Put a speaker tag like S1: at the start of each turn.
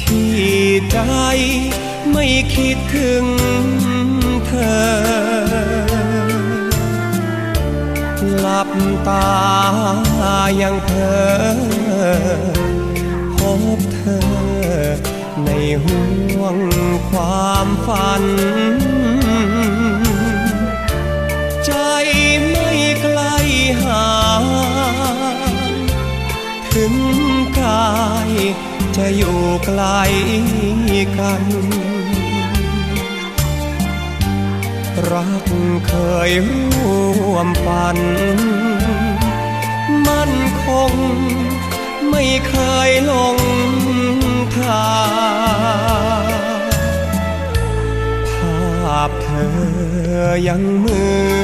S1: ที่ใจไม่คิดถึงเธอ หลับตายังเธอ พบเธอในห่วงความฝัน ถึงกายจะอยู่ไกลกัน รักเคยร่วมฝัน มั่นคงไม่เคยหลงทางภาพเธอยังเหมือน